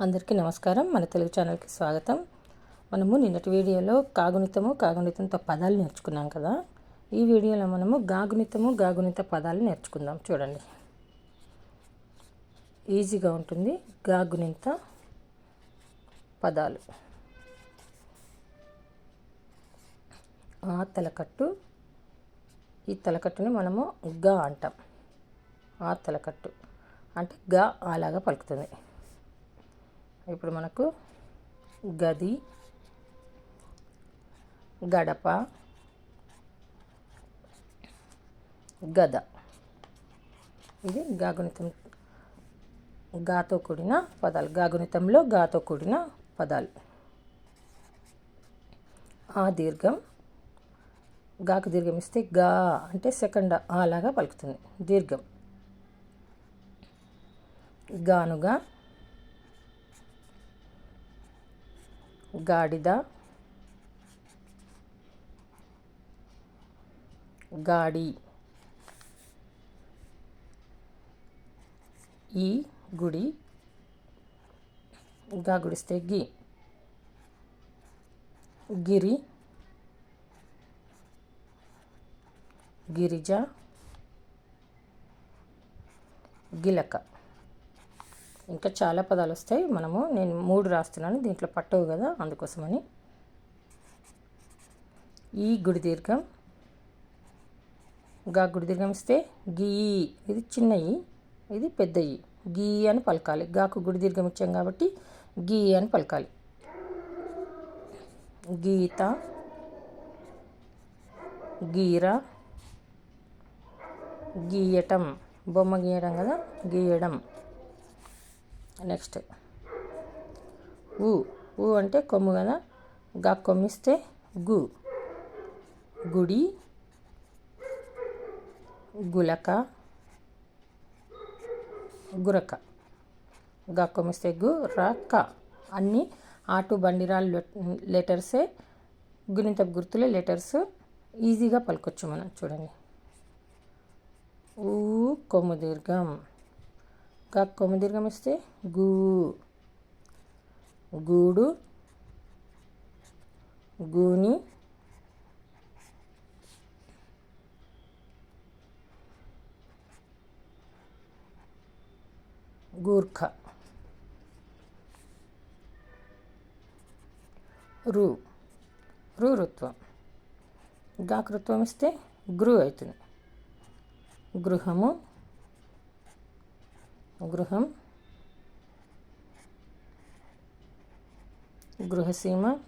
అందరికీ నమస్కారం. మన తెలుగు ఛానల్కి స్వాగతం. మనము నిన్నటి వీడియోలో కాగునితము కాగునితంతో పదాలు నేర్చుకున్నాం కదా. ఈ వీడియోలో మనము గాగునితము గాగుణిత పదాలు నేర్చుకుందాం. చూడండి. ఈజీగా ఉంటుంది. గాగుణిత పదాలు. ఆ తలకట్టు ఈ తలకట్టుని మనము గా అంటాం. ఆ తలకట్టు. అంటే గా అలాగా పలుకుతుంది. ఇప్పుడు మనకు గది గడప గద. ఇది గాగుణితం గాతో కూడిన పదాలు. గాగుణితంలో గాతో కూడిన పదాలు. ఆ దీర్ఘం గాకు దీర్ఘం ఇస్తే గా అంటే సెకండ్ అలాగా పలుకుతుంది. దీర్ఘం. గానుగా గాడిద గాడి ఈ గుడి గా గుడిస్తే గి గిరి గిరిజ గిలక ఇంకా చాలా పదాలు వస్తాయి. మనము నేను మూడు రాస్తున్నాను. దీంట్లో పట్టవు కదా అందుకోసమని. ఈ గుడి దీర్ఘం. గా గుడి దీర్ఘం ఇస్తే గీ. ఇది చిన్నయి ఇది పెద్దయి గీ అని పలకాలి. గాకు గుడి దీర్ఘం ఇచ్చాం కాబట్టి గీ అని పలకాలి. గీత. గీర. గీయటం. బొమ్మ గీయడం కదా? గీయడం. నెక్స్ట్. ఊ. ఊ అంటే కొమ్ము కదా? గా కొమ్మిస్తే గు. గుడి. గులక. గురక. గా కొమ్మిస్తే గు రక అన్నీ ఆటు బండిరాలు లెటర్సే. గుణిత గుర్తులే లెటర్స్. ఈజీగా పలుకొచ్చు మనం చూడండి. ఊ కొమ్ము దీర్ఘం గా కొమ్ము ఇస్తే గూ. గూడు. గూని. గూర్ఖ. రు. రు రుత్వం గాకృత్వం ఇస్తే గృ అవుతుంది. గృహము. గృహం. గృహసీమ.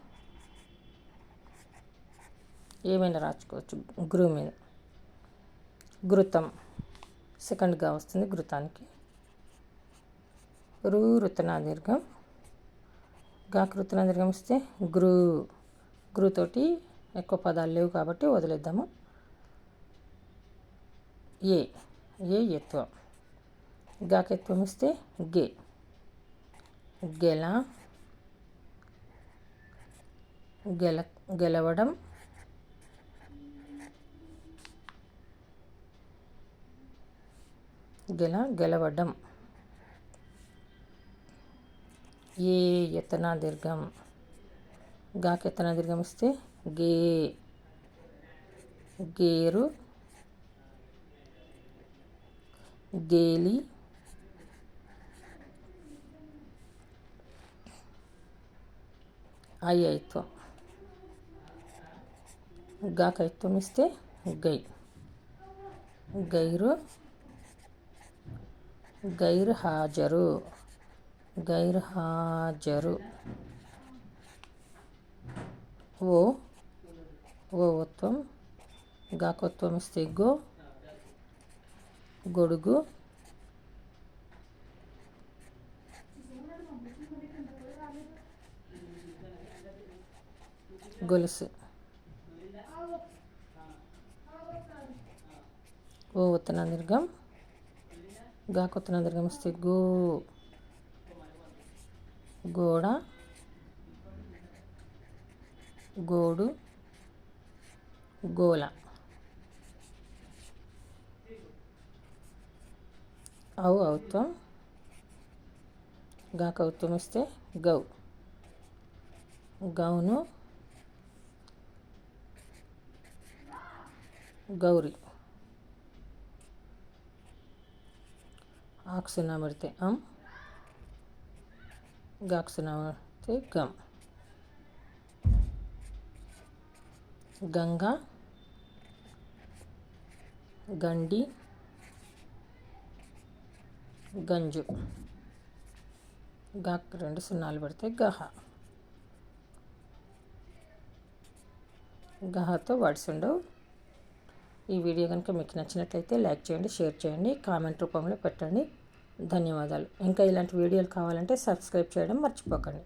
ఏమైనా రాసుకోవచ్చు గృహ మీద. గృతం. సెకండ్గా వస్తుంది గృతానికి. రు రుతనా దీర్ఘం వస్తే రుతనా గృ గృతోటి ఎక్కువ పదాలు లేవు కాబట్టి వదిలేద్దాము. ఏ. ఏ ఎత్వం గాకి ఇస్తే గే. గెల. గెల గెలవడం. గెల గెలవడం. ఏ ఎత్తనా దీర్ఘం. గాకెత్తన దీర్ఘం ఇస్తే గే. గేరు. గేలి. అయ్యత్వం గాకైత్వం ఇస్తే గై గైరు గైర్ హాజరు గైర్ హాజరు ఓ ఓత్వం గాకొత్వం ఇస్తే గో గొడుగు గొలుసు. ఓ ఉత్తన దీర్ఘం ఉత్తన దీర్ఘం వస్తే గో గోడ గోడు గోల. అవు అవుతాం గా వస్తే గౌ. గౌను గౌరీ. ఆక్సునా పెడితే అం. గాక్సునా పెడితే గమ్ గంగా. గండి. గంజు. గాక్ రెండు సున్నాలు పెడితే గహ. గహతో వర్డ్స్ ఈ వీడియో కనుక మీకు నచ్చినట్లయితే లైక్ చేయండి షేర్ చేయండి కామెంట్ రూపంలో పెట్టండి. ధన్యవాదాలు. ఇంకా ఇలాంటి వీడియోలు కావాలంటే సబ్స్క్రైబ్ చేయడం మర్చిపోకండి.